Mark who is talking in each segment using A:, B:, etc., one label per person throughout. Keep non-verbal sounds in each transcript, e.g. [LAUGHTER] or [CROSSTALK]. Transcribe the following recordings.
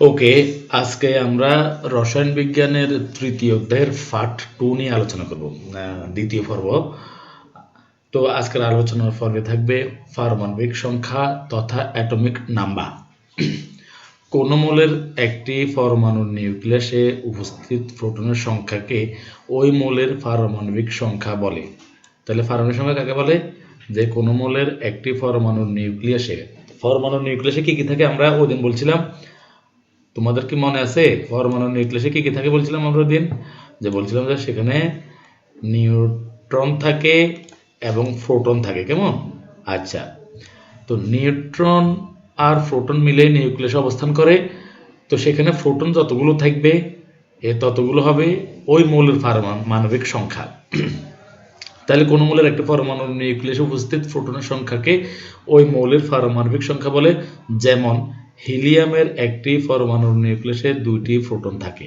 A: ওকে, আজকে আমরা রসায়ন বিজ্ঞানের তৃতীয় অধ্যায়ের পার্ট টু নিয়ে আলোচনা করব দ্বিতীয় পর্ব। তো আজকের আলোচনার পর্বে থাকবে পারমাণবিক সংখ্যা তথা অ্যাটমিক নাম্বার। কোন মৌলের একটি পরমাণুর নিউক্লিয়াসে উপস্থিত প্রোটনের সংখ্যাকে ওই মৌলের পারমাণবিক সংখ্যা বলে। তাহলে পারমাণবিক সংখ্যা কাকে বলে? যে কোন মৌলের একটি পরমাণুর নিউক্লিয়াসে পরমাণুর নিউক্লিয়াসে কি কি থাকে আমরা ওই দিন বলছিলাম তোমাদের কি মনে আছে? পরমাণু নিউক্লিয়াসে কি কি থাকে বলছিলাম আমরা দিন? যে বলছিলাম যে সেখানে নিউট্রন থাকে এবং প্রোটন থাকে, কেমন? আচ্ছা। তো নিউট্রন আর প্রোটন মিলে নিউক্লিয়াসে অবস্থান করে। তো সেখানে প্রোটন যতগুলো থাকবে, এ ততগুলো হবে ওই মৌলের পারমাণবিক সংখ্যা। তাহলে কোন মৌলের একটা পরমাণুর নিউক্লিয়াসে উপস্থিত প্রোটনের সংখ্যাকে ওই মৌলের পারমাণবিক সংখ্যা বলে। যেমন হিলিয়ামের একটি পরমাণুর নিউক্লিয়াসে দুইটি প্রোটন থাকে।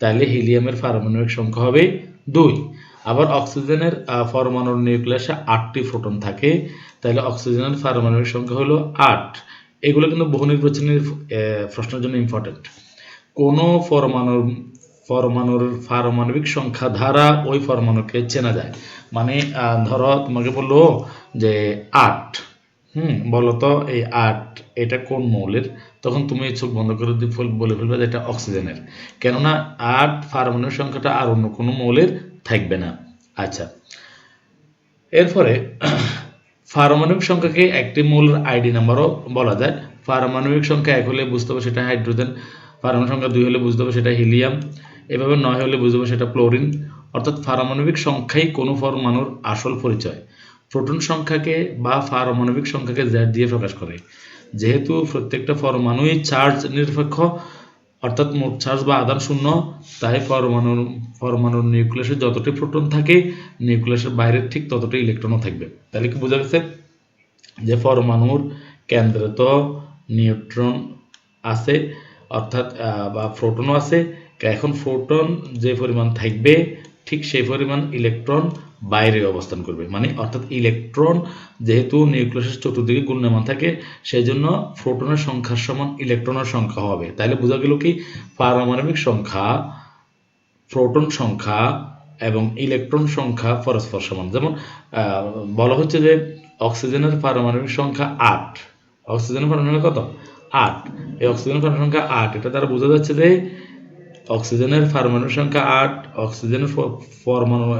A: তাহলে হিলিয়ামের পারমাণবিক সংখ্যা হবে দুই। আবার অক্সিজেনের পরমাণুর নিউক্লিয়াসে আটটি প্রোটন থাকে। তাহলে অক্সিজেনের পারমাণবিক সংখ্যা হলো আট। এগুলো কিন্তু বহু নির্বাচনের প্রশ্নের জন্য ইম্পর্টেন্ট কোন পরমাণুর পরমাণুর পারমাণবিক সংখ্যা দ্বারা ওই পরমাণুকে চেনা যায়? মানে ধরো তোমাকে বলল যে আট। হুম, বলো তো এই আট এটা কোন মৌলের? তখন তুমি চোখ বন্ধ করে দিয়ে বলে ফেলবে যে এটা অক্সিজেনের। কেননা আট পারমাণবিক সংখ্যাটা আর অন্য কোনো মৌলের থাকবে না। আচ্ছা। এরপরে পারমাণবিক সংখ্যাকে একটি মৌলের আইডি নাম্বারও বলা যায়। পারমাণবিক সংখ্যা এক হলে বুঝতে হবে সেটা হাইড্রোজেন, পারমাণবিক সংখ্যা দুই হলে বুঝতে হবে সেটা হিলিয়াম, এভাবে নয় হলে বুঝতে হবে সেটা ক্লোরিন। অর্থাৎ পারমাণবিক সংখ্যাই কোনো পরমাণুর আসল পরিচয়। প্রোটন সংখ্যাকে বা পারমাণবিক সংখ্যাকে জেড দিয়ে প্রকাশ করে। যেহেতু প্রত্যেকটা পরমাণুই চার্জ নিরপেক্ষ, অর্থাৎ মোট চার্জ বা আধান শূন্য, তাই পরমাণুর পরমাণুর নিউক্লিয়াসে যতটি প্রোটন থাকে নিউক্লিয়াসের বাইরে ঠিক ততটাই ইলেকট্রনও থাকবে। তাহলে কি বোঝা গেছে? যে পরমাণুর কেন্দ্রে তো নিউট্রন আছে, অর্থাৎ বা প্রোটনও আছে এখন প্রোটন যে পরিমাণ থাকবে, ঠিক সেই পরিমাণ ইলেকট্রন বাইরে অবস্থান করবে। মানে অর্থাৎ ইলেকট্রন যেহেতু নিউক্লিয়াসের চতুর্দিকে ঘূর্ণায়মান থাকে সেই জন্য প্রোটনের সংখ্যার সমান ইলেকট্রনের সংখ্যা হবে। তাহলে বোঝা গেল কি? পারমাণবিক সংখ্যা প্রোটন সংখ্যা এবং ইলেকট্রন সংখ্যা পরস্পর সমান। যেমন বলা হচ্ছে যে অক্সিজেনের পারমাণবিক সংখ্যা আট। অক্সিজেনের পারমাণবিক কত? আট। এই অক্সিজেনের পারমাণবিক সংখ্যা আট। এটা দ্বারা বোঝা যাচ্ছে যে অক্সিজেনের পারমাণবিক সংখ্যা আট, অক্সিজেনের পরমাণু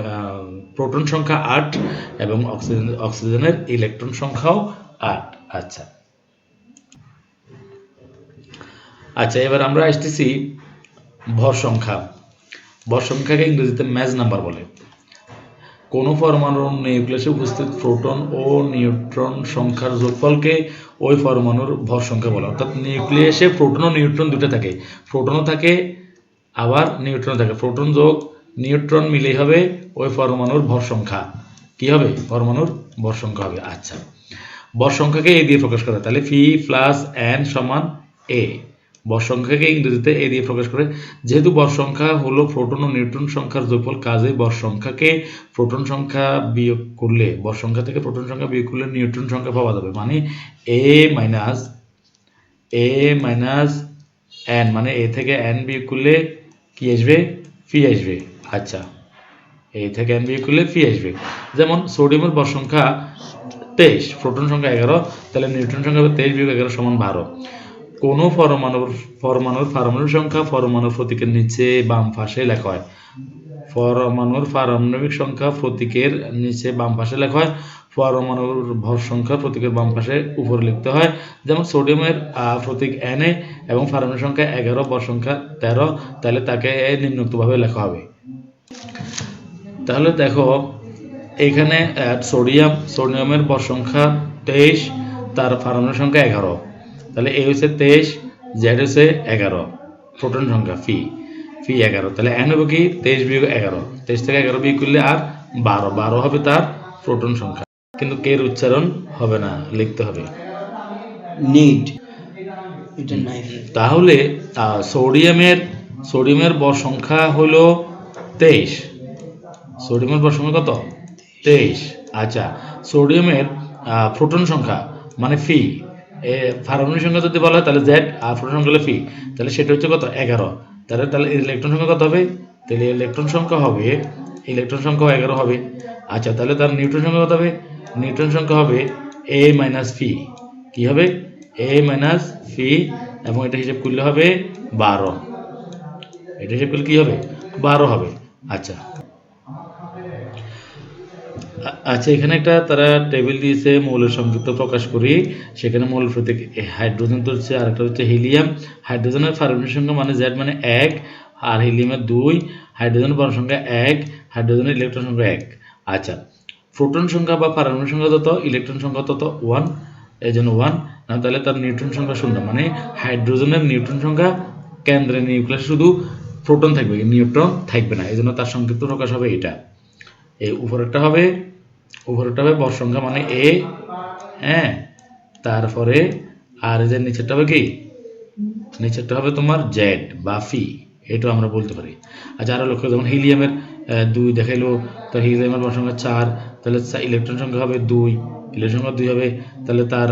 A: প্রোটন সংখ্যা আট এবং অক্সিজেন, অক্সিজেনের ইলেকট্রন সংখ্যাও আট। আচ্ছা। আচ্ছা এবার আমরা আসতেছি ভর সংখ্যা। ভর সংখ্যাকে ইংরেজিতে ম্যাজ নাম্বার বলে। কোন পরমাণুর নিউক্লিয়াসে উপস্থিত প্রোটন ও নিউট্রন সংখ্যার যোগফলকে ওই পরমাণুর ভর সংখ্যা বলে। অর্থাৎ নিউক্লিয়াসে প্রোটন ও নিউট্রন দুটো থাকে। প্রোটনও থাকে আবার নিউট্রন থাকে প্রোটন যোগ নিউট্রন মিলেই হবে ওই পরমাণুর ভর সংখ্যা। কি হবে? পরমাণুর ভর সংখ্যা হবে। আচ্ছা। ভর সংখ্যাকে এ দিয়ে প্রকাশ করে। তাহলে ফি প্লাস এন সমান এ ভর সংখ্যাকে ইংরেজিতে এ দিয়ে প্রকাশ করে। যেহেতু ভর সংখ্যা হলো প্রোটন ও নিউট্রন সংখ্যার যোগফল কাজে, ভর সংখ্যাকে প্রোটন সংখ্যা বিয়োগ করলে, ভর সংখ্যা থেকে প্রোটন সংখ্যা বিয়োগ করলে নিউট্রন সংখ্যা পাওয়া যাবে। মানে A minus A minus N মানে এ থেকে এন বিয়োগ করলে কি আসবে ফি আসবে আচ্ছা। এ থেকে এন করলে ফি আসবে যেমন সোডিয়ামের ভর সংখ্যা তেইশ, প্রোটন সংখ্যা এগারো, তাহলে নিউট্রন সংখ্যা তেইশ বিয়োগ এগারো সমান বারো। কোন পরমাণুর পরমাণুর পারমাণবিক সংখ্যা পরমাণুর প্রতীকের নিচে বাম পাশে লেখা হয়। পরমাণুর পারমাণবিক সংখ্যা প্রতীকের নিচে বাম পাশে লেখা হয় পরমাণুর ভর সংখ্যা প্রতীকের বাম পাশে উপরে লিখতে হয়, যেমন সোডিয়ামের প্রতীক এন এ এবং পারমাণবিক সংখ্যা এগারো, ভর সংখ্যা তেরো, তাহলে তাকে নিম্নোক্তভাবে লেখা হবে। তাহলে দেখো, এখানে সোডিয়াম, সোডিয়ামের ভর সংখ্যা তেইশ, তার পারমাণবিক সংখ্যা এগারো, তাহলে এ হচ্ছে তেইশ, জেড হচ্ছে এগারো, প্রোটন সংখ্যা ফি ফি এগারো। তাহলে এন হবে কি? তেইশ বিয়োগ এগারো। তেইশ থেকে এগারো বিয়োগ করলে আর বারো। বারো হবে তার প্রোটন সংখ্যা। কিন্তু কের উচ্চারণ হবে না লিখতে হবে।
B: নিট
A: তাহলে সোডিয়ামের সোডিয়ামের বর সংখ্যা হলো তেইশ। সোডিয়ামের বর সংখ্যা কত? তেইশ। আচ্ছা সোডিয়ামের আহ, প্রোটন সংখ্যা মানে ফি। পারমাণবিক সংখ্যা যদি বলা হয় তাহলে জেড আর প্রোটন সংখ্যা হলো পি তাহলে সেটা হচ্ছে কত? এগারো। তাহলে তাহলে ইলেকট্রন সংখ্যা কত হবে? তাহলে ইলেকট্রন সংখ্যা হবে ইলেকট্রন সংখ্যা এগারো হবে। আচ্ছা তাহলে তার নিউট্রন সংখ্যা কত হবে? নিউট্রন সংখ্যা হবে এ মাইনাস ফি কী হবে? এ মাইনাস ফি এবং এটা হিসেব করলে হবে বারো। এটা হিসেব করলে কী হবে? বারো হবে। আচ্ছা। আচ্ছা এখানে একটা তারা টেবিল দিয়েছে, মৌলের সংযুক্ত প্রকাশ করি। সেখানে মৌল প্রতীক হাইড্রোজেন তো হচ্ছে আর একটা হচ্ছে হিলিয়াম হাইড্রোজেনের পারমাণবিক সংখ্যা মানে জেড মানে এক, আর হিলিয়ামের দুই। হাইড্রোজেনের পরমাণু সংখ্যা এক হাইড্রোজেনের ইলেকট্রন সংখ্যা এক। আচ্ছা প্রোটন সংখ্যা বা পারমাণবিক সংখ্যা তত ইলেকট্রন সংখ্যা তত ওয়ান এই জন্য ওয়ান না, তাহলে তার নিউট্রন সংখ্যা শূন্য মানে হাইড্রোজেনের নিউট্রন সংখ্যা কেন্দ্রে নিউক্লিয়াস শুধু প্রোটন থাকবে নিউট্রন থাকবে না। এই জন্য তার সংক্ষিপ্ত প্রকাশ হবে এটা। এই উপরেরটা হবে উপরেরটা হবে বর সংখ্যা মানে এ হ্যাঁ? তারপরে আর যে নিচেরটা হবে কি? নিচেরটা হবে তোমার জেড বা ফি এটাও আমরা বলতে পারি। আচ্ছা আরও লক্ষ্য যেমন হিলিয়ামের দুই দেখাইলো তো হিলিয়ামের বর সংখ্যা চার, তাহলে ইলেকট্রন সংখ্যা হবে দুই ইলেকট্রন সংখ্যা দুই হবে, তাহলে তার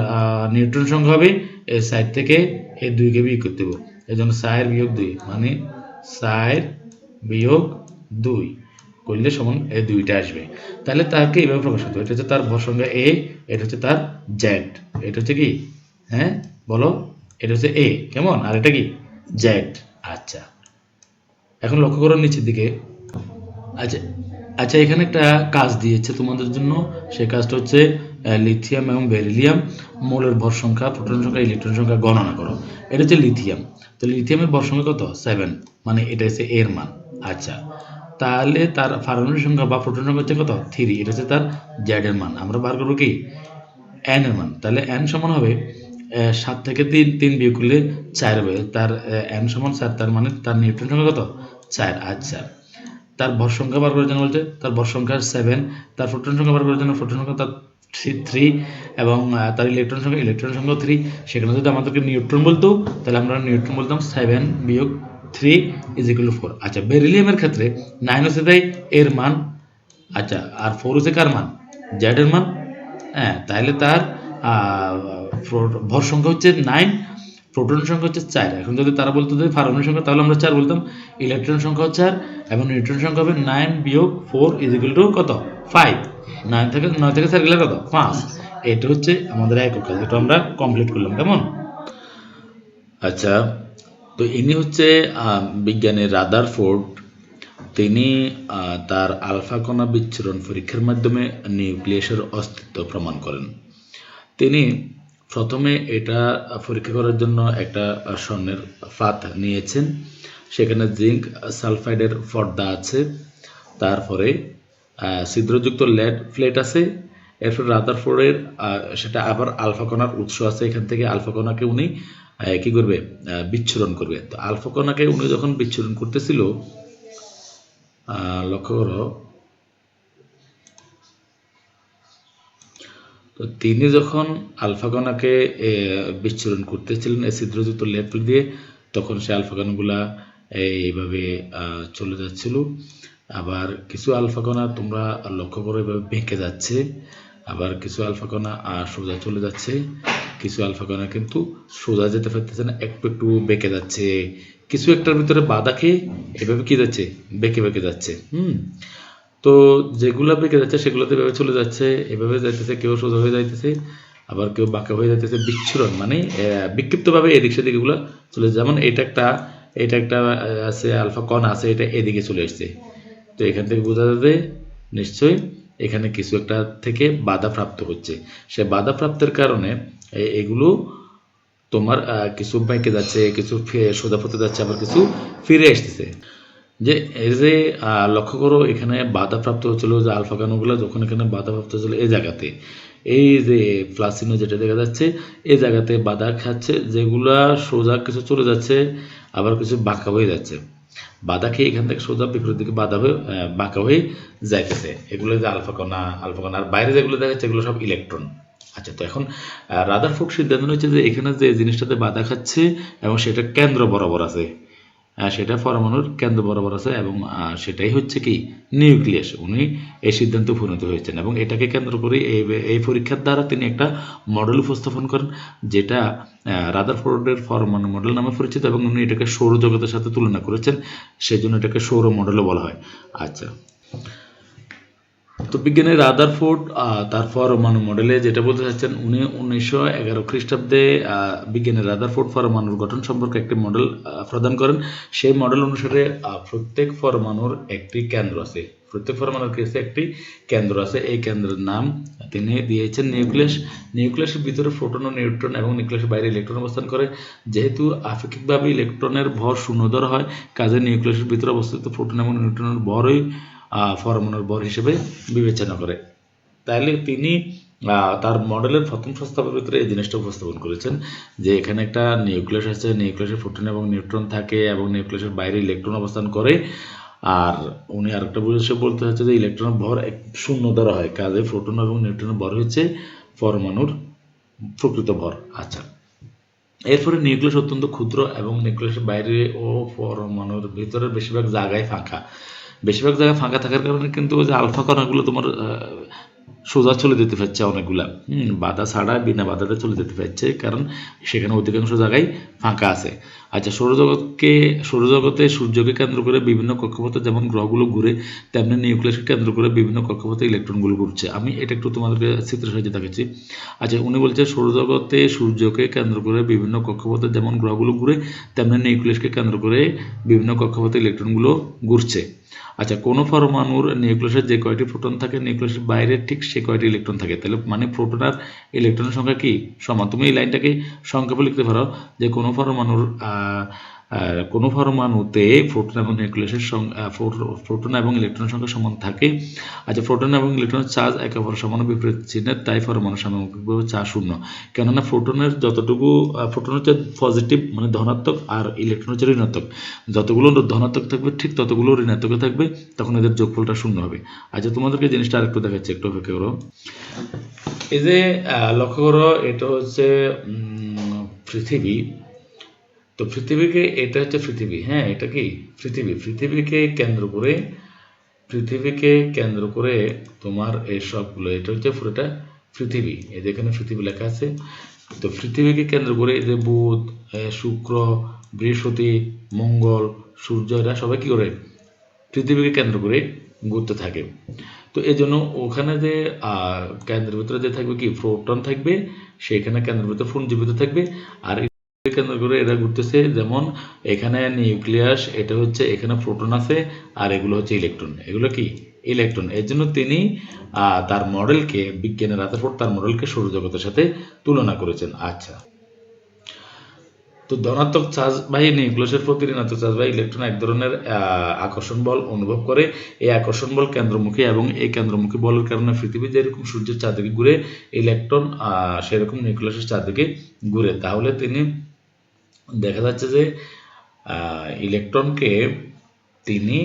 A: নিউট্রন সংখ্যা হবে এই সাইড থেকে এই দুইকে বিয়োগ করতে হবে। এই জন্য সায়ের বিয়োগ দুই মানে সায়ের বিয়োগ দুই। করলে সমান এই দুইটা আসবে। তাহলে তাকে এইভাবে প্রকাশ করতে এটা হচ্ছে তার ভর সংখ্যা এ, এটা হচ্ছে তার জেড এটা হচ্ছে কি? হ্যাঁ বলো? এটা হচ্ছে এ, কেমন? আর এটা কি? জেড আচ্ছা। এখন লক্ষ্য করো নিচের দিকে। আচ্ছা আচ্ছা এখানে একটা কাজ দিয়েছে তোমাদের জন্য। সেই কাজটা হচ্ছে লিথিয়াম এবং বেরিলিয়াম মৌলের ভর সংখ্যা প্রোটন সংখ্যা ইলেকট্রন সংখ্যা গণনা করো। এটা হচ্ছে লিথিয়াম তো লিথিয়ামের ভর সংখ্যা কত? সেভেন মানে এটা হচ্ছে এর মান। আচ্ছা। তাহলে তার পারমাণবিক সংখ্যা বা প্রোটন সংখ্যা হচ্ছে কত? থ্রি এটা হচ্ছে তার জেড এর মান। আমরা বার করব কি? এন এর মান। তাহলে এন সমান হবে সাত থেকে তিন তিন বিয়োগ করলে চার হবে। তার এন সমান চার তার মানে তার নিউট্রন সংখ্যা কত? চার আচ্ছা তার ভর সংখ্যা বার করার জন্য বলছে, তার ভর সংখ্যা সেভেন তার প্রোটন সংখ্যা বার করার জন্য প্রোটন সংখ্যা তার থ্রি এবং তার ইলেকট্রন সংখ্যা ইলেকট্রন সংখ্যা থ্রি সেখানে যদি আমাদেরকে নিউট্রন বলতো, তাহলে আমরা নিউট্রন বলতাম সেভেন বিয়োগ three is equal to four আচ্ছা বেরিলিয়ামের ক্ষেত্রে নাইন হচ্ছে তাই এর মান। আচ্ছা আর ফোর হচ্ছে কার মান? জেড এর মান। হ্যাঁ তাহলে তার ভর সংখ্যা হচ্ছে নাইন প্রোটন সংখ্যা হচ্ছে চার। এখন যদি তারা বলতো যে পারমাণবিক সংখ্যা, তাহলে আমরা চার বলতাম। ইলেকট্রন সংখ্যা হচ্ছে চার, এবং নিউট্রন সংখ্যা হবে নাইন বিয়োগ ফোর ইজ ইকুয়াল টু কত? ফাইভ নাইন থেকে, নয় থেকে চার গেলে কত? পাঁচ। এটা হচ্ছে আমাদের একক কাজ। এটা আমরা কমপ্লিট করলাম। কেমন? আচ্ছা তো ইনি হচ্ছে বিজ্ঞানী রাদারফোর্ড তিনি তার আলফা কণা বিচ্ছুরণ পরীক্ষার মাধ্যমে নিউক্লিয়াসের অস্তিত্ব প্রমাণ করেন। তিনি প্রথমে এটা পরীক্ষা করার জন্য একটা স্বর্ণের ফাত নিয়েছেন। সেখানে জিঙ্ক সালফাইডের পর্দা আছে। তারপরে ছিদ্রযুক্ত লেড প্লেট আছে। এরপর রাদারফোর্ডের সেটা আবার আলফা কণার উৎস আছে। এখান থেকে আলফা কণাকে উনি কি করবে? বিচ্ছুরণ করবে। তো আলফা কণাকে উনি যখন বিচ্ছুরণ করতেছিল লক্ষ্য করো। তো তিনি যখন আলফা কণাকে বিচ্ছুরণ করতেছিলেন, এই ছিদ্রযুক্ত লেপ দিয়ে, তখন সে আলফা কণাগুলা এইভাবে চলে যাচ্ছিল। আবার কিছু আলফা কণা তোমরা লক্ষ্য করো, এভাবে বেঁকে যাচ্ছে। আবার কিছু আলফা কণা সোজা চলে যাচ্ছে। কিছু আলফা কণা কিন্তু সোজা যেতে পারতেছে না, একটু একটু বেঁকে যাচ্ছে। কিছু একটার ভিতরে বাধা খেয়ে এভাবে কি যাচ্ছে? বেঁকে বেঁকে যাচ্ছে। হুম? তো যেগুলা বেঁকে যাচ্ছে সেগুলোতে এভাবে চলে যাচ্ছে, এভাবে যাইতেছে, কেউ সোজা হয়ে যাইতেছে, আবার কেউ বাঁকা হয়ে যাইতেছে। বিচ্ছুরণ মানে বিক্ষিপ্তভাবে এদিক সেদিক এগুলো চলে যেমন এটা একটা এটা একটা আছে, আলফা কণ আছে, এটা এদিকে চলে এসছে তো এখান থেকে বোঝা যাবে, নিশ্চয়ই এখানে কিছু একটা থেকে বাধা প্রাপ্ত হচ্ছে। সে বাধা প্রাপ্তের কারণে এগুলো তোমার কিছু বাইকে যাচ্ছে, কিছু সোজা পথে যাচ্ছে, আবার কিছু ফিরে আসতেছে। যে, এই যে লক্ষ্য করো, এখানে বাধাপ্রাপ্ত হচ্ছিল যে আলফা কানুগুলো যখন এখানে বাধাপ্রাপ্ত হচ্ছিল এই জায়গাতে। এই যে প্লাসিনো যেটা দেখা যাচ্ছে, এই জায়গাতে বাধা খাচ্ছে, যেগুলা সোজা কিছু চলে যাচ্ছে, আবার কিছু বাঁকা হয়ে যাচ্ছে। বাধা খেয়ে এখান থেকে সোজা বিপরীত দিকে বাধা হয়ে বাঁকা হয়ে যাইতেছে। এগুলো যে আলফা কণা, আলফা বাইরে যেগুলো দেখা যাচ্ছে, এগুলো সব ইলেকট্রন আচ্ছা তো এখন রাদার রাদারফোর্ড সিদ্ধান্ত নিয়েছে যে এখানে যে জিনিসটাতে বাধা খাচ্ছে এবং সেটা কেন্দ্র বরাবর আছে। সেটা পরমাণুর কেন্দ্র বরাবর আছে এবং সেটাই হচ্ছে কি নিউক্লিয়াস। উনি এই সিদ্ধান্তে উপনীত হয়েছেন এবং এটাকে কেন্দ্র করে এই এই পরীক্ষার দ্বারা তিনি একটা মডেল উপস্থাপন করেন, যেটা রাদারফোর্ডের পরমাণু মডেল নামে পরিচিত এবং উনি এটাকে সৌরজগতের সাথে তুলনা করেছেন সেই জন্য এটাকে সৌর মডেলও বলা হয়। আচ্ছা বিজ্ঞানী রাদারফোর্ড আহ, তার পরমাণু মডেলে যেটা বলতে চাচ্ছেন উনি উনিশশো এগারো খ্রিস্টাব্দে আহ, বিজ্ঞানী রাদারফোর্ড পরমাণুর গঠন সম্পর্কে একটি মডেল প্রদান করেন। সেই মডেল অনুসারে প্রত্যেক পরমাণুর একটি কেন্দ্র আছে। প্রত্যেক পরমাণুর কাছে একটি কেন্দ্র আছে। এই কেন্দ্রের নাম তিনি দিয়েছেন নিউক্লিয়াস। নিউক্লিয়াসের ভিতরে প্রোটন ও নিউট্রন এবং নিউক্লিয়াসের বাইরে ইলেকট্রন অবস্থান করে। যেহেতু আপেক্ষিকভাবে ইলেকট্রনের ভর শূন্য হয় কাজে নিউক্লিয়াসের ভিতরে অবস্থিত প্রোটন এবং নিউট্রনের ভরই পরমাণুর ভর হিসেবে বিবেচনা করে। তাহলে তিনি তার মডেলের প্রথম প্রস্তাবের ভিতরে এই জিনিসটা উপস্থাপন করেছেন যে এখানে একটা নিউক্লিয়াস আছে নিউক্লিয়াসের প্রোটন এবং নিউট্রন থাকে এবং নিউক্লিয়াসের বাইরে ইলেকট্রন অবস্থান করে। আর উনি আরেকটা বুঝে বলতে হচ্ছে যে ইলেকট্রনের ভর এক শূন্য দ্বারা হয়, কাজে প্রোটন এবং নিউট্রনের ভর হচ্ছে পরমাণুর প্রকৃত ভর। আচ্ছা। এরপরে নিউক্লিয়াস অত্যন্ত ক্ষুদ্র এবং নিউক্লিয়াসের বাইরে ও পরমাণুর ভিতরের বেশিরভাগ জায়গায় ফাঁকা। বেশিরভাগ জায়গায় ফাঁকা থাকার কারণে কিন্তু ওই যে আলফা কণাগুলো তোমার সোজা চলে যেতে পারছে অনেকগুলা। বাধা ছাড়া বিনা বাধাতে চলে যেতে পারছে, কারণ সেখানে অধিকাংশ জায়গায় ফাঁকা আছে। আচ্ছা সৌরজগৎকে, সৌরজগতে সূর্যকে কেন্দ্র করে বিভিন্ন কক্ষপথে যেমন গ্রহগুলো ঘুরে, তেমনি নিউক্লিয়াসকে কেন্দ্র করে বিভিন্ন কক্ষপথে ইলেকট্রনগুলো ঘুরছে। আমি এটা একটু তোমাদেরকে চিত্র সাহায্যে দেখাচ্ছি। আচ্ছা উনি বলছে সৌরজগতে সূর্যকে কেন্দ্র করে বিভিন্ন কক্ষপথে যেমন গ্রহগুলো ঘুরে, তেমনি নিউক্লিয়াসকে কেন্দ্র করে বিভিন্ন কক্ষপথে ইলেকট্রনগুলো ঘুরছে। আচ্ছা কোনো পরমাণুর নিউক্লিয়াসের যে কয়টি প্রোটন থাকে, নিউক্লিয়াসের বাইরে ঠিক সে কয়টি ইলেকট্রন থাকে? তাহলে মানে প্রোটন আর ইলেকট্রনের সংখ্যা কি? সমান। তুমি এই লাইনটাকে সংক্ষেপে লিখতে পারো যে কোনো পরমাণুর কোনো পরমাণুতে প্রোটন এবং নিউক্লিয়াসের প্রোটন এবং ইলেকট্রনের সংখ্যা সমান থাকে। আচ্ছা প্রোটন এবং ইলেকট্রনের চার্জ একে অপরের সমান বিপরীত চিহ্নের, তাই পরমাণু সামগ্রিকভাবে চার্জ শূন্য। কেননা প্রোটনের যতটুকু প্রোটন হচ্ছে পজিটিভ মানে ধনাত্মক, আর ইলেকট্রন হচ্ছে ঋণাত্মক। যতগুলো ধনাত্মক থাকবে, ঠিক ততগুলো ঋণাত্মক থাকবে, তখন এদের যোগফলটা শূন্য হবে। আচ্ছা তোমাদেরকে জিনিসটা আরেকটু দেখাচ্ছি, একটু অপেক্ষা করো। এই যে লক্ষ্য করো, এটা হচ্ছে পৃথিবী। তো পৃথিবীকে এটা হচ্ছে পৃথিবী হ্যাঁ এটা কি? পৃথিবী, পৃথিবীকে কেন্দ্র করে, পৃথিবীকে কেন্দ্র করে তোমার এই সবগুলো, এটা হচ্ছে পুরোটা পৃথিবী। এই যে এখানে পৃথিবী লেখা আছে, তো পৃথিবীকে কেন্দ্র করে এই যে বুধ শুক্র, বৃহস্পতি, মঙ্গল, সূর্য, এরা সবাই কি করে? পৃথিবীকে কেন্দ্র করে ঘুরতে থাকে। তো এই জন্য ওখানে যে কেন্দ্রের ভিতরে যে থাকবে কি? প্রোটন থাকবে সেখানে কেন্দ্রের ভিতরে পুঞ্জীবিত থাকবে, আর কেন্দ্র করে এরা ঘুরতেছে। যেমন এখানে নিউক্লিয়াস, এটা হচ্ছে এখানে প্রোটন আছে, আর এগুলো হচ্ছে ইলেকট্রন। এগুলো কি? ইলেকট্রন। এর জন্য তিনি তার মডেলকে, বিজ্ঞানের রাতারফোর্ড তার মডেলকে সৌরজগতের সাথে তুলনা করেছেন। আচ্ছা। তো ধনাত্মক চার্জ চার্জবাহী নিউক্লিয়াসের প্রতি ঋণাত্মক চার্জবাহী ইলেকট্রন এক ধরনের আকর্ষণ বল অনুভব করে। এই আকর্ষণ বল কেন্দ্রমুখী এবং এই কেন্দ্রমুখী বলের কারণে পৃথিবী যেরকম সূর্যের চারদিকে ঘুরে, ইলেকট্রন সেরকম নিউক্লিয়াসের চারদিকে ঘুরে। তাহলে তিনি দেখা যাচ্ছে যে ইলেকট্রনকে তিনি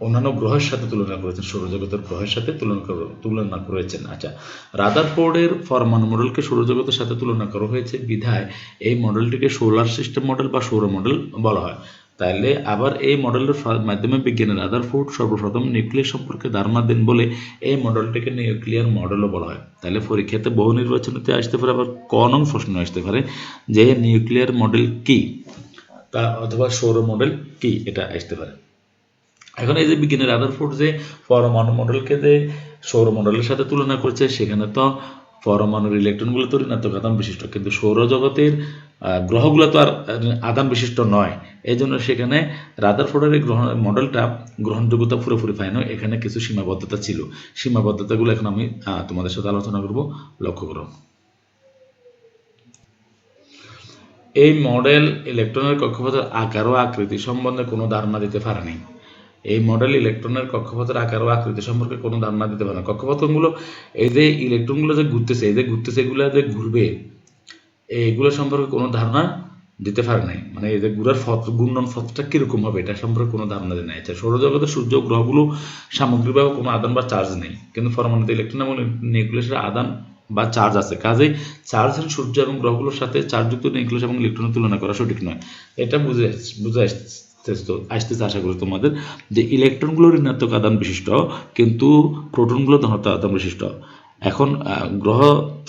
A: অন্যান্য গ্রহের সাথে তুলনা করেছেন, সৌরজগতের গ্রহের সাথে তুলনা তুলনা করেছেন। আচ্ছা রাদার ফোর্ডের পরমাণু মডেলকে সৌরজগতের সাথে তুলনা করা হয়েছে। বিধায় এই মডেলটিকে সোলার সিস্টেম মডেল বা সৌর মডেল বলা হয়। তাইলে আবার এই মডেলের মাধ্যমে বিজ্ঞানী রাদারফোর্ড সর্বপ্রথম নিউক্লিয়ার সম্পর্কে ধারণা দেন বলে এই মডেলটিকে নিউক্লিয়ার মডেলও বলা হয়। তাহলে পরীক্ষাতে বহু নির্বাচনীতে আসতে পারে, আবার ক নং প্রশ্ন আসতে পারে যে নিউক্লিয়ার মডেল কি? তা অথবা সৌর মডেল কি? এটা আসতে পারে। এখন এই যে বিজ্ঞানের বিজ্ঞানী রাদারফোর্ড যে পরমাণু মডেলকে যে সৌর মডেলের সাথে তুলনা করছে, সেখানে তো পরমাণুর ইলেকট্রনগুলো তো ঋণাত্মক বিশিষ্ট। কিন্তু সৌরজগতের গ্রহগুলো তো আর আদান বিশিষ্ট নয়। এই জন্য সেখানে রাদারফোর্ডের এই গ্রহণ মডেলটা গ্রহণযোগ্যতা পুরোপুরি পায় না। এখানে কিছু সীমাবদ্ধতা ছিল। সীমাবদ্ধতাগুলো এখন আমি তোমাদের সাথে আলোচনা করব। লক্ষ্য করো। এই মডেল ইলেকট্রনের কক্ষপথের আকার ও আকৃতি সম্বন্ধে কোনো ধারণা দিতে পারেনি এই মডেল ইলেকট্রনের কক্ষপথের আকার ও আকৃতি সম্পর্কে কোনো ধারণা দিতে পারে না। কক্ষপথগুলো, এই যে ইলেকট্রনগুলো যে ঘুরতেছে, এই যে ঘুরতেছে, এগুলো যে ঘুরবে এইগুলো সম্পর্কে কোনো ধারণা দিতে পারে নাই। মানে এদের ঘুরার পথ ঘূর্ণন পথটা কীরকম হবে, এটা সম্পর্কে কোনো ধারণা দেয় নাই। আচ্ছা সৌরজগতের সূর্য গ্রহগুলো সামগ্রিকভাবে কোনো আদান বা চার্জ নেই, কিন্তু পরমাণুতে ইলেকট্রন এবং নিউক্লিয়াসের আদান বা চার্জ আছে। কাজেই চার্জের সূর্য এবং গ্রহগুলোর সাথে চার্জযুক্ত নিউক্লিয়াস এবং ইলেকট্রনের তুলনা করা সঠিক নয়। এটা বুঝে বুঝে আসতে আসতেছে আসতেছে আশা করি তোমাদের যে ইলেকট্রনগুলো ঋণাত্মক আদান বিশিষ্ট, কিন্তু প্রোটনগুলো ধনাত্মক আদান বিশিষ্ট। এখন গ্রহ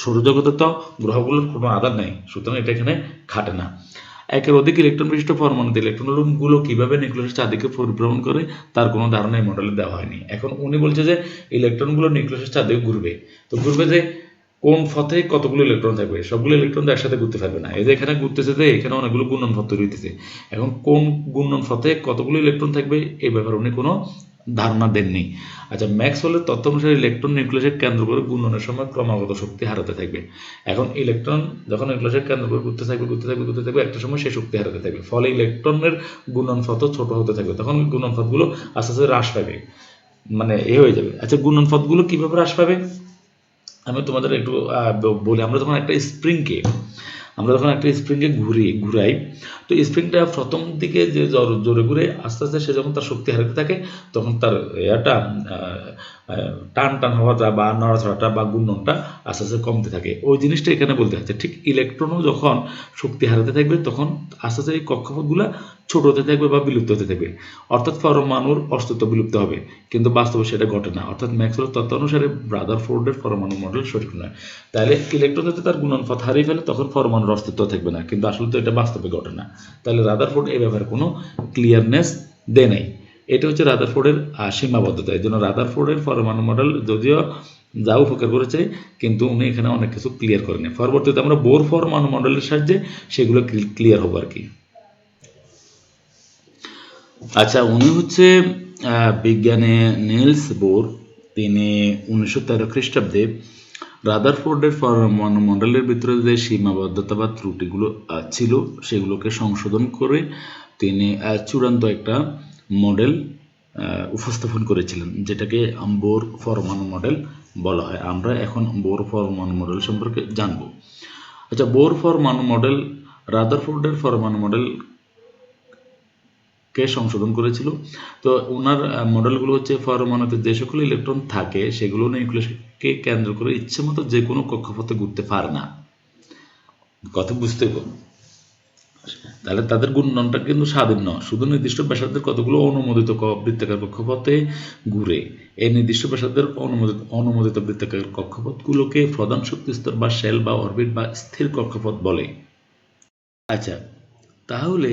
A: সৌরজগতে তো গ্রহগুলোর কোনো আদান নেই, সুতরাং এটা এখানে খাটে না। একের অধিক ইলেকট্রন বিশিষ্ট পরমাণুতে ইলেকট্রনগুলো কীভাবে নিউক্লিয়াসের চারদিকে পরিভ্রমণ করে, তার কোনো ধারণা এই মডেলে দেওয়া হয়নি। এখন উনি বলছে যে ইলেকট্রনগুলো নিউক্লিয়াসের চারদিকে ঘুরবে। তো ঘুরবে যে কোন পথে কতগুলো ইলেকট্রন থাকবে? সবগুলো ইলেকট্রন তো একসাথে ঘুরতে পারবে না। এই যে এখানে ঘুরতেছে যে এখানে অনেকগুলো গুণন পথ তৈরি হইতেছে। এখন কোন গুণন পথে কতগুলো ইলেকট্রন থাকবে এই ব্যাপারে উনি কোনো ধারণা দেননি। আচ্ছা ম্যাক্স ম্যাক্সওয়েলের তথ্য অনুসারে ইলেকট্রন নিউক্লিয়াসের কেন্দ্র করে গুণনের সময় ক্রমাগত শক্তি হারাতে থাকবে। এখন ইলেকট্রন যখন নিউক্লিয়াসের কেন্দ্র করে ঘুরতে থাকবে ঘুরতে থাকবে ঘুরতে থাকবে, একটা সময় সে শক্তি হারাতে থাকবে। ফলে ইলেকট্রনের গুণন পথ ছোট হতে থাকবে। তখন গুণন পথগুলো আস্তে আস্তে হ্রাস পাবে। মানে এ হয়ে যাবে। আচ্ছা গুণন পথগুলো কীভাবে হ্রাস পাবে? আমি তোমাদের একটু বলি। আমরা যখন একটা স্প্রিংকে আমরা যখন একটা স্প্রিংকে ঘুরি, ঘুরাই, তো স্প্রিংটা প্রথম দিকে যে জোর- জোরে ঘুরে আস্তে আস্তে সে যখন তার শক্তি হারাতে থাকে, তখন তার এটা টান টান হওয়াটা বা নড়াচড়াটা বা গুণনটা আস্তে আস্তে কমতে থাকে। ওই জিনিসটা এখানে বলতে হচ্ছে। ঠিক ইলেকট্রনও যখন শক্তি হারাতে থাকবে, তখন আস্তে আস্তে এই কক্ষপথগুলো ছোট হতে থাকবে বা বিলুপ্ত হতে থাকবে। অর্থাৎ পরমাণুর অস্তিত্ব বিলুপ্ত হবে। কিন্তু বাস্তবে সেটা ঘটে না। অর্থাৎ ম্যাক্সওয়েলের তত্ত্ব অনুসারে ব্রাদার ফোর্ডের পরমাণু মডেল সঠিক নয়। তাহলে ইলেকট্রন যদি তার গুণনপথ হারিয়ে ফেলে তখন পরমাণুর অস্তিত্ব থাকবে না। কিন্তু আসলে তো এটা বাস্তবে ঘটে না। তাহলে রাদারফোর্ড এ ব্যাপারে কোনো ক্লিয়ারনেস দেয় নাই। এটা হচ্ছে রাদারফোর্ডের আহ, সীমাবদ্ধতা। এই জন্য রাদারফোর্ডের পরমাণু মডেল যদিও যা উপকার করেছে কিন্তু উনি এখানে অনেক কিছু ক্লিয়ার করেনি পরবর্তীতে আমরা বোর পরমাণু মডেলের সাহায্যে সেগুলো ক্লিয়ার হব আর কি। আচ্ছা উনি হচ্ছে বিজ্ঞানে নেলস বোর। তিনি উনিশশো তেরো খ্রিস্টাব্দে রাদারফোর্ডের মণ্ডলের ভিতরে যে সীমাবদ্ধতা বা ত্রুটিগুলো ছিল, সেগুলোকে সংশোধন করে তিনি চূড়ান্ত একটা মডেল উপস্থাপন করেছিলেন, যেটাকে বোর পরমাণু মডেল বলা হয়। আমরা এখন বোর পরমাণু মডেল সম্পর্কে জানব। আচ্ছা বোর পরমাণু মডেল, রাদারফোর্ডের পরমাণু মডেল কে সংশোধন করেছিল। তো ওনার মডেলগুলো হচ্ছে পরমাণুতে যে সকল ইলেকট্রন থাকে, সেগুলো নিউক্লিয়াসকে কেন্দ্র করে ইচ্ছে মতো যে কোনো কক্ষপথে ঘুরতে পারে না। কথা বুঝতে হবে। তাহলে তাদের গুণনটা কিন্তু স্বাধীন নয়। শুধু নির্দিষ্ট ব্যাসার্ধের কতগুলো অনুমোদিত বৃত্তাকার কক্ষপথে ঘুরে, এই নির্দিষ্ট ব্যাসার্ধের অনুমোদিত অনুমোদিত বৃত্তাকার কক্ষপথগুলোকে প্রধান শক্তি স্তর বা শেল বা অরবিট বা স্থির কক্ষপথ বলে। আচ্ছা তাহলে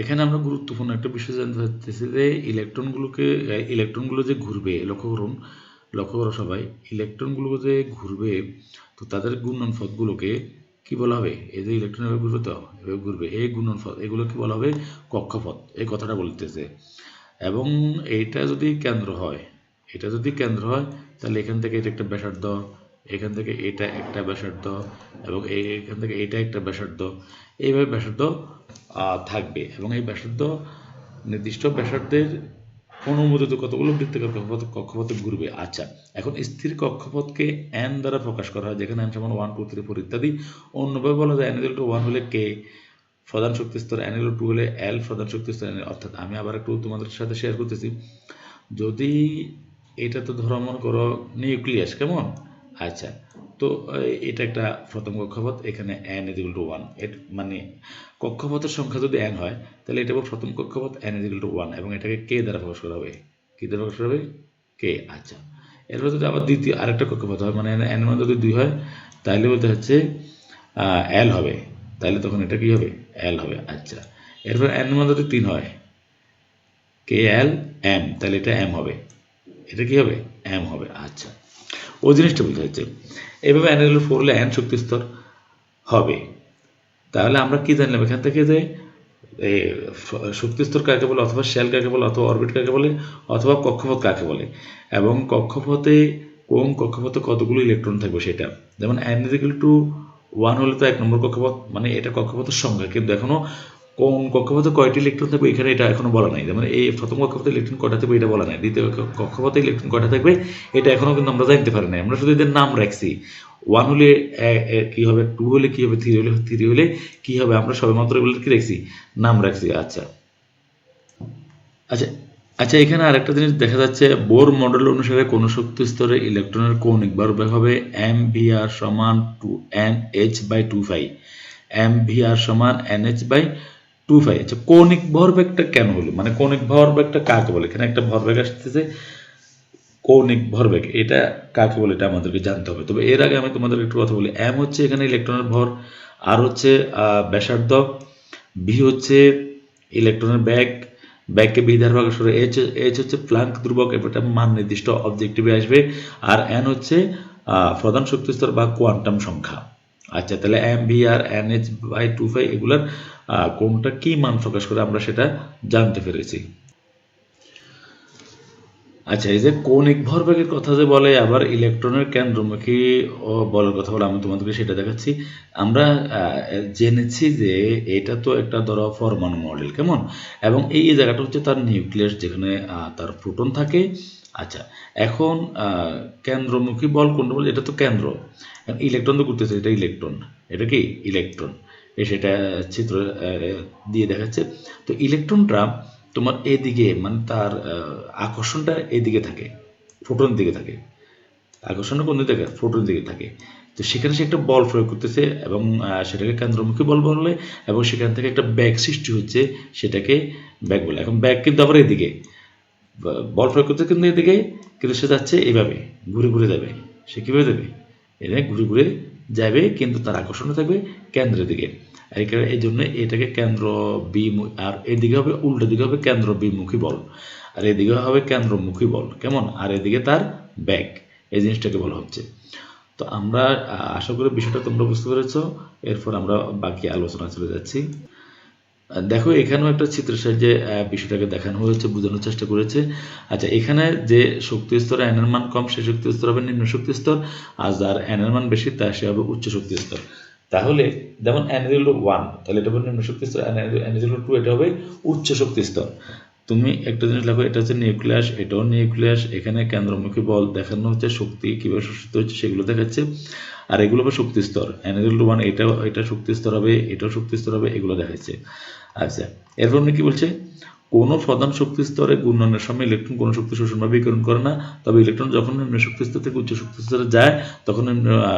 A: এখানে আমরা গুরুত্বপূর্ণ একটা বিষয় জানতে চাচ্ছি যে ইলেকট্রনগুলোকে, ইলেকট্রনগুলো যে ঘুরবে, লক্ষ্য করুন, লক্ষ্য করো সবাই, ইলেকট্রনগুলো যে ঘুরবে, তো তাদের ঘূর্ণন পথগুলোকে কি বলা হবে? এই যে ইলেকট্রন এভাবে ঘুরবে তো? এভাবে ঘুরবে। এই ঘূর্ণন পথ, এগুলো কি বলা হবে? কক্ষপথ। এই কথাটা বলতেছে। এবং এইটা যদি কেন্দ্র হয়, এটা যদি কেন্দ্র হয়, তাহলে এখান থেকে এটা একটা ব্যাসার্ধ এখান থেকে এটা একটা ব্যাসার্ধ এবং এখান থেকে এটা একটা ব্যাসার্ধ। এইভাবে ব্যাসার্ধ থাকবে এবং এই ব্যাসার্ধ নির্দিষ্ট ব্যাসার্ধের অনুমোদিত কতগুলো বৃত্তাকার কক্ষপথ, কক্ষপথে ঘুরবে। আচ্ছা এখন স্থির কক্ষপথকে এন দ্বারা প্রকাশ করা হয়, যেখানে এন সমান ওয়ান টু থ্রি ফোর ইত্যাদি। অন্যভাবে বলা যায় এন টু ওয়ান হলে কে প্রধান শক্তি স্তর এন টু হলে এল প্রধান শক্তি স্তর অর্থাৎ আমি আবার একটু তোমাদের সাথে শেয়ার করতেছি। যদি এটা তো ধরো মনে করো নিউক্লিয়াস কেমন? আচ্ছা তো এটা একটা প্রথম কক্ষপথ, এখানে এন ইজিক্যাল টু ওয়ান মানে কক্ষপথের সংখ্যা যদি এন হয়, তাহলে এটা প্রথম কক্ষপথ এন ইজিক্যাল টু ওয়ান এবং এটাকে কে দ্বারা প্রকাশ করা হবে। কি দ্বারা প্রকাশ করা হবে? কে আচ্ছা। এরপর যদি আবার দ্বিতীয়, আরেকটা কক্ষপথ হয় মানে এন মানে যদি দুই হয় তাহলে বলতে হচ্ছে এল হবে। তাহলে তখন এটা কি হবে? এল হবে আচ্ছা। এরপর এন মানে যদি তিন হয় কে এল এম তাহলে এটা এম হবে। এটা কি হবে? এম হবে আচ্ছা। ওই জিনিসটা বলতে হচ্ছে এইভাবে এন এল ফোর হলে এন শক্তি স্তর হবে। তাহলে আমরা কি জানলাম? এখান থেকে যে এই শ- শক্তি স্তর কাকে বলে? অথবা শেল কাকে বলে? অথবা অরবিট কাকে বলে? অথবা কক্ষপথ কাকে বলে? এবং কক্ষপথে কোন কক্ষপথে কতগুলো ইলেকট্রন থাকবে সেটা? যেমন ইজিক্যাল টু ওয়ান হলে তো এক নম্বর কক্ষপথ মানে এটা কক্ষপথের সংখ্যা। কিন্তু এখনও কোন কক্ষপথে কয়টি ইলেকট্রন থাকবে, এখানে এটা এখনও বলা নাই। যেমন এই প্রথম কক্ষপথে ইলেকট্রন কয়টা থাকবে, এটা বলা নাই। দ্বিতীয় কক্ষপথে ইলেকট্রন কয়টা থাকবে, এটা এখনও কিন্তু আমরা জানতে পারি না আমরা শুধু এদের নাম রাখছি। ওয়ান হলে কি হবে? টু হলে কি হবে? থ্রি হলে থ্রি হলে কি হবে? আমরা সবেমাত্র এগুলো কি রাখছি? নাম রাখছি। আচ্ছা। আচ্ছা আচ্ছা এখানে আরেকটা জিনিস দেখা যাচ্ছে, বোর মডেল অনুসারে কোন শক্তি স্তরে ইলেকট্রনের কৌণিক ভরবেগ হবে এম ভি আর সমান two N H by two pi M V R সমান N H by two five আচ্ছা কৌণিক ভরবেগটা কেন হলো? মানে কৌণিক ভরবেগটা কাকে বলে? এখানে একটা ভরবেগ আসতেছে। কৌণিক ভরবেগ, এটা কাকে বলে? এটা আমাদেরকে জানতে হবে। তবে এর আগে আমি তোমাদের একটু কথা বলি। এম হচ্ছে এখানে ইলেকট্রনের ভর আর হচ্ছে ব্যাসার্ধ বি হচ্ছে ইলেকট্রনের ব্যাগ ব্যাগকে বি দ্বারা ভাগ করে এইচ এইচ হচ্ছে প্লাঙ্ক ধ্রুবক এটা মান নির্দিষ্ট অবজেক্টিভে আসবে। আর এন হচ্ছে প্রধান শক্তি স্তর বা কোয়ান্টাম সংখ্যা। আচ্ছা তাহলে M V R N H by two five এগুলার কোনটা কি মান প্রকাশ করে আমরা সেটা জানতে পেরেছি। আচ্ছা এই যে কৌণিক ভরবেগের কথা যে বলে, আবার ইলেকট্রনের কেন্দ্রমুখী ও বলের কথা বলে, আমি তোমাদেরকে সেটা দেখাচ্ছি। আমরা জেনেছি যে এটা তো একটা ধরো পরমাণু মডেল, কেমন? এবং এই জায়গাটা হচ্ছে তার নিউক্লিয়াস, যেখানে তার প্রোটন থাকে। আচ্ছা এখন কেন্দ্রমুখী বল কোনটা বলে? এটা তো কেন্দ্র। ইলেকট্রন তো ঘুরতেছে, এটা ইলেকট্রন। এটা কি? ইলেকট্রন। এ সেটা চিত্র দিয়ে দেখাচ্ছে। তো ইলেকট্রনটা তোমার এদিকে মানে তার আকর্ষণটা এদিকে থাকে, ফোটনের দিকে থাকে। আকর্ষণটা কোন দিকে থাকে? ফোটনের দিকে থাকে। তো সেখানে সে একটা বল প্রয়োগ করতেছে এবং সেটাকে কেন্দ্রমুখী বল বলে এবং সেখান থেকে একটা ব্যাগ সৃষ্টি হচ্ছে, সেটাকে ব্যাগ বলে। এখন ব্যাগ কিন্তু আবার এদিকে। বল প্রয়োগ করতে কিন্তু এদিকে কিন্তু সে যাচ্ছে এইভাবে, ঘুরে ঘুরে যাবে। সে কীভাবে যাবে? এটা ঘুরে ঘুরে যাবে, কিন্তু তার আকর্ষণ থাকবে কেন্দ্রের দিকে। আর এই জন্য এটাকে কেন্দ্র বিমু- আর এদিকে হবে, উল্টো দিকে হবে কেন্দ্র বিমুখী বল। আর এদিকে হবে কেন্দ্রমুখী বল। কেমন? আর এদিকে তার ব্যাগ এই জিনিসটাকে বলা হচ্ছে। তো আমরা আশা করি বিষয়টা তোমরা বুঝতে পেরেছ। এরপর আমরা বাকি আলোচনা চলে যাচ্ছি। দেখো, এখানেও একটা চিত্রের সাহায্যে বিষয়টাকে দেখানো হয়েছে, বোঝানোর চেষ্টা করেছে। আচ্ছা এখানে যে শক্তি স্তর এনের মান কম, সে শক্তি স্তর হবে নিম্ন শক্তি স্তর, আর যার এনের মান বেশি তা সে হবে উচ্চ শক্তি স্তর। তাহলে, যেমন এন ইজ ওয়ান তাহলে এটা হবে নিম্ন শক্তি স্তর এন ইজ টু এটা হবে উচ্চ শক্তি স্তর। তুমি একটা জিনিস লেখো এটা হচ্ছে নিউক্লিয়াস, এটাও নিউক্লিয়াস, এখানে কেন্দ্রমুখী বল দেখানো হচ্ছে, শক্তি কীভাবে শোষিত হচ্ছে সেগুলো দেখাচ্ছে, আর এগুলো হবে শক্তি স্তর এনারেল ওয়ান এটা এটা শক্তি স্তর হবে, এটাও শক্তি স্তর হবে, এগুলো দেখাচ্ছে। আচ্ছা এরপর কি বলছে? কোনো প্রধান শক্তি স্তরে ঘূর্ণনের সময় ইলেকট্রন কোনো শক্তি শোষণ বা বিকিরণ করে না, তবে ইলেকট্রন যখন নিম্ন শক্তি স্তর থেকে উচ্চ শক্তি স্তরে যায়, তখন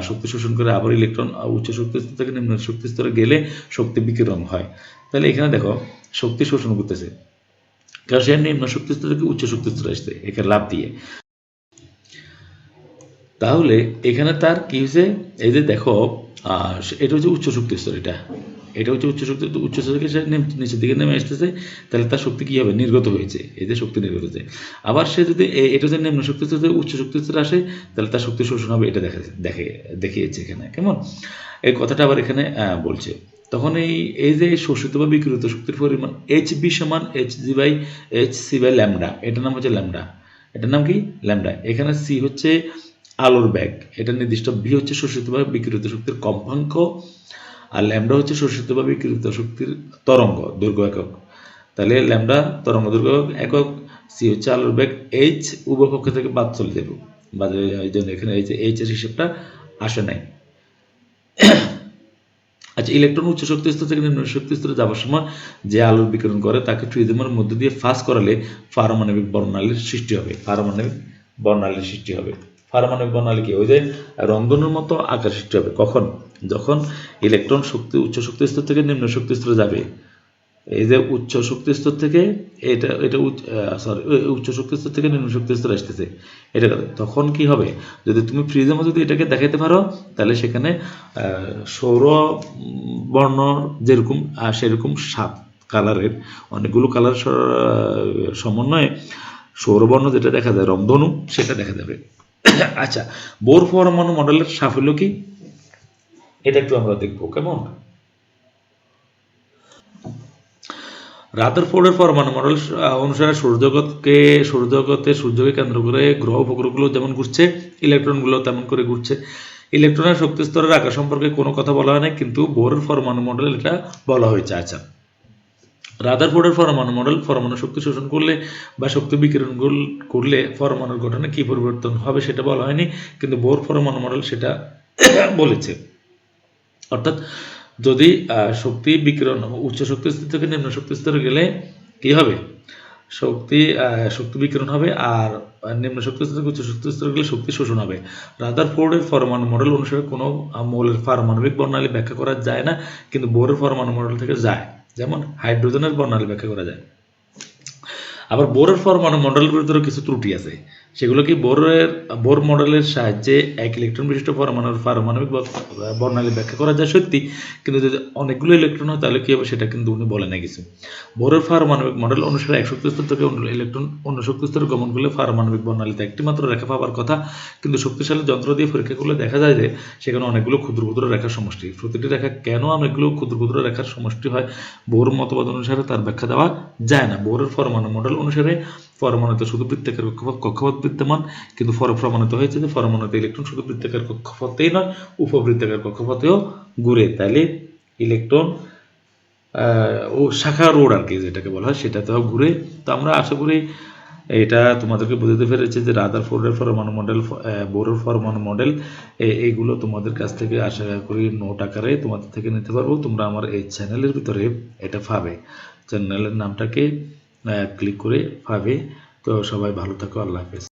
A: শক্তি শোষণ করে আবার ইলেকট্রন উচ্চ শক্তি স্তর থেকে নিম্ন শক্তি স্তরে গেলে শক্তি বিকিরণ হয়। তাহলে এখানে দেখো, শক্তি শোষণ করতেছে। কারণ সে নিম্ন শক্তি স্তর থেকে উচ্চ শক্তি স্তরে আসছে এখানে লাভ দিয়ে তাহলে এখানে তার কি হয়েছে এই যে দেখো এটা হচ্ছে উচ্চ শক্তি স্তর এটা এটা হচ্ছে উচ্চ শক্তি উচ্চ স্তর সে নিচের দিকে নেমে আসতেছে তাহলে তার শক্তি কি হবে নির্গত হয়েছে এই যে শক্তি নির্গত হয়েছে আবার সে যদি এটা যদি নিম্ন শক্তি স্তর উচ্চ শক্তি স্তরে আসে তাহলে তার শক্তি শোষণ হবে এটা দেখা দেখে দেখিয়েছে এখানে কেমন এই কথাটা আবার এখানে বলছে তখন এই এই যে শোষিত বা বিকৃত শক্তির পরিমাণ এইচ বি সমান H G by H C by lambda এটার নাম হচ্ছে ল্যামডা এটার নাম কি? ল্যামডা এখানে সি হচ্ছে আলোর ব্যাগ এটা নির্দিষ্ট ভি হচ্ছে শোষিত বা বিকৃত শক্তির কম্পাঙ্ক, আর ল্যামডা হচ্ছে শোষিত বা বিকৃত শক্তির তরঙ্গ, দৈর্ঘ্য একক। তাহলে ল্যামডা তরঙ্গ, দৈর্ঘ্য একক সি হচ্ছে আলোর ব্যাগ এইচ উভয় থেকে বাদ চলে যাবে। বাদ এই জন্য এখানে এই যে এইচ এর হিসেবটা আসে নাই। আচ্ছা ইলেকট্রন উচ্চ শক্তি স্তর থেকে নিম্ন শক্তি স্তরে যাওয়ার সময় যে আলোর বিকিরণ করে, তাকে ট্রিজমের মধ্যে দিয়ে ফাঁস করালে পারমাণবিক বর্ণালীর সৃষ্টি হবে। পারমাণবিক বর্ণালীর সৃষ্টি হবে। পারমাণবিক বর্ণালী কি? ওই যে রন্ধনের মতো আকার সৃষ্টি হবে। কখন? যখন ইলেকট্রন শক্তি উচ্চ শক্তি স্তর থেকে নিম্ন শক্তি স্তরে যাবে। এই যে উচ্চ শক্তি স্তর থেকে এটা এটা সরি উচ্চ শক্তি স্তর থেকে নিম্ন শক্তি স্তর আসতেছে। এটা। তখন কি হবে? যদি তুমি প্রিজমে যদি এটাকে দেখাতে পারো, তাহলে সেখানে সৌর বর্ণ যেরকম সেরকম সাত কালারের অনেকগুলো কালার সমন্বয়ে সৌরবর্ণ যেটা দেখা যায়, রংধনু, সেটা দেখা যাবে। আচ্ছা বোর পরমাণু মডেলের সাফল্য কি? এটা একটু আমরা দেখব, কেমন? রাদারফোর্ডের পরমাণু মডেল অনুসারে সৌরজগৎকে সৌরজগতে সূর্যকে কেন্দ্র করে গ্রহ উপগ্রহগুলো যেমন ঘুরছে, ইলেকট্রনগুলো তেমন করে ঘুরছে। ইলেকট্রনের শক্তি স্তরের আকার সম্পর্কে কোনো কথা বলা হয় না কিন্তু বোরের পরমাণু মডেল এটা বলা হয়েছে আচ্ছা। রাদারফোর্ডের পরমাণু মডেল পরমাণু শক্তি শোষণ করলে বা শক্তি বিকিরণ করলে পরমাণুর গঠনে কি পরিবর্তন হবে সেটা বলা হয়নি, কিন্তু বোর পরমাণু মডেল সেটা [COUGHS] বলেছে। অর্থাৎ যদি শক্তি বিকিরণ উচ্চ শক্তি স্তর থেকে নিম্ন শক্তি স্তরে গেলে কি হবে? শক্তি শক্তি বিকিরণ হবে আর নিম্ন শক্তি স্তর উচ্চ শক্তি স্তরে গেলে শক্তি শোষণ হবে। রাদারফোর্ডের পরমাণু মডেল অনুসারে কোনো মৌলের পারমাণবিক বর্ণালী ব্যাখ্যা করা যায় না, কিন্তু বোরের পরমাণু মডেল থেকে যায়। যেমন, হাইড্রোজেনের বর্ণালী ব্যাখ্যা করা যায়। আবার বোরের পরমাণু মডেলের ভিতরে কিছু ত্রুটি আছে। সেগুলো কি বোরের, বোর মডেলের সাহায্যে এক ইলেকট্রন বিশিষ্ট পরমাণুর পারমাণবিক বর্ণালী ব্যাখ্যা করা যায় সত্যি, কিন্তু যদি অনেকগুলো ইলেকট্রন হয় তাহলে কি হবে সেটা কিন্তু উনি বলে না কিছু। বোরের পারমাণবিক মডেল অনুসারে এক শক্তি স্তর থেকে অন্য ইলেকট্রন অন্য শক্তি স্তরে গমন করলে পারমাণবিক বর্ণালীতে একটি মাত্র রেখা পাওয়ার কথা, কিন্তু শক্তিশালী যন্ত্র দিয়ে পরীক্ষা করলে দেখা যায় যে সেখানে অনেকগুলো ক্ষুদ্র ক্ষুদ্র রেখার সমষ্টি। প্রতিটি রেখা কেন অনেকগুলো ক্ষুদ্র ক্ষুদ্র রেখার সমষ্টি হয়? বোর মতবাদ অনুসারে তার ব্যাখ্যা দেওয়া যায় না। বোরের পরমাণু মডেল অনুসারে পরমাণুতে শুধু বৃত্তাকার কক্ষপথ কক্ষপথ বিদ্যমান, কিন্তু পরে প্রমাণিত হয়েছে যে পরমাণুতে ইলেকট্রন শুধু বৃত্তাকার কক্ষপথেই নয়, উপবৃত্তাকার কক্ষপথেও ঘুরে। তাইলে ইলেকট্রন ও শাখা রোড আর কি যেটাকে বলা হয়, সেটাতেও ঘুরে। তো আমরা আশা করি এটা তোমাদেরকে বুঝতে পেরেছে যে রাদার ফোর্ডের পরমাণু মডেল বোরের পরমাণু মডেল এইগুলো তোমাদের কাছ থেকে আশা করি নোট আকারে তোমাদের থেকে নিতে পারব। তোমরা আমার এই চ্যানেলের ভিতরে এটা পাবে। চ্যানেলের নামটাকে ক্লিক করে পাবে। তো সবাই ভালো থাকো আল্লাহ হাফেজ।